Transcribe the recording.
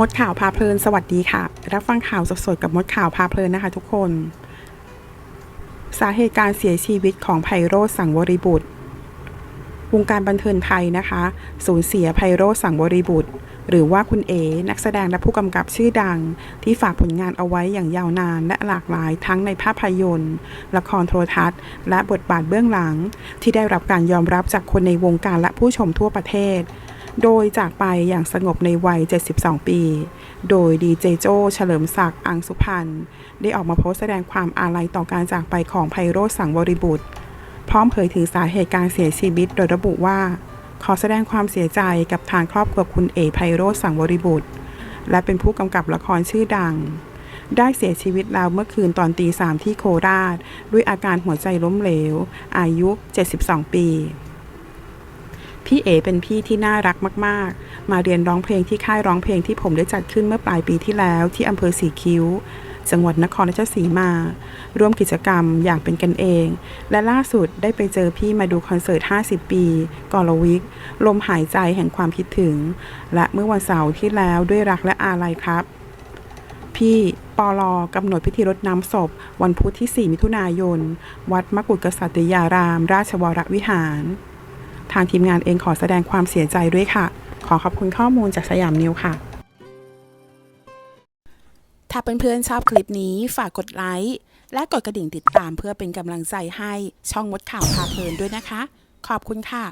มดข่าวพาเพลินสวัสดีค่ะ รับฟังข่าวสดๆกับมดข่าวพาเพลินนะคะทุกคน สาเหตุการเสียชีวิตของไพโรธสังวริบุตร วงการบันเทิงไทยนะคะ สูญเสียไพโรธสังวริบุตร หรือว่าคุณเอ นักแสดงและผู้กำกับชื่อดัง ที่ฝากผลงานเอาไว้อย่างยาวนานและหลากหลายทั้งในภาพยนตร์ ละครโทรทัศน์ และบทบาทเบื้องหลัง ที่ได้รับการยอมรับจากคนในวงการและผู้ชมทั่วประเทศ โดยจากไปอย่างสงบในวัย 72 ปี โดยดีเจโจเฉลิมศักดิ์อังสุพันธ์ได้ออกมาโพสต์แสดงความอาลัยต่อการจากไปของไพโรธสังวริบุตร พร้อมเผยถึงสาเหตุการเสียชีวิตโดยระบุว่า ขอแสดงความเสียใจกับทางครอบครัวคุณเอไพโรธสังวริบุตร และเป็นผู้กำกับละครชื่อดัง ได้เสียชีวิตแล้วเมื่อคืนตอนตีสามที่โคราช ด้วยอาการหัวใจล้มเหลว อายุ 72 ปี พี่เอเป็นพี่ที่น่ารักมาก ๆ มาเรียนร้องเพลงที่ค่ายร้องเพลงที่ผมได้จัดขึ้นเมื่อปลายปีที่แล้วที่อำเภอสีคิ้ว จังหวัดนครราชสีมา ร่วมกิจกรรมอย่างเป็นกันเอง และล่าสุดได้ไปเจอพี่มาดูคอนเสิร์ต 50 ปีกอลวิก ลมหายใจแห่งความคิดถึง และเมื่อวันเสาร์ที่แล้วด้วยรักและอาลัยครับ พี่ปอลอกำหนดพิธีรดน้ำศพ วันพุธที่ 4 มิถุนายน วัดมกุฎกษัตริยาราม ราชวรวิหาร ทางทีมงานเองขอแสดงความเสียใจด้วยค่ะ ขอขอบคุณข้อมูลจากสยามนิวค่ะ ถ้าเพื่อนๆชอบคลิปนี้ฝากกดไลค์และกดกระดิ่งติดตามเพื่อเป็นกำลังใจให้ช่องมดข่าวพาเพลินด้วยนะคะ ขอบคุณค่ะ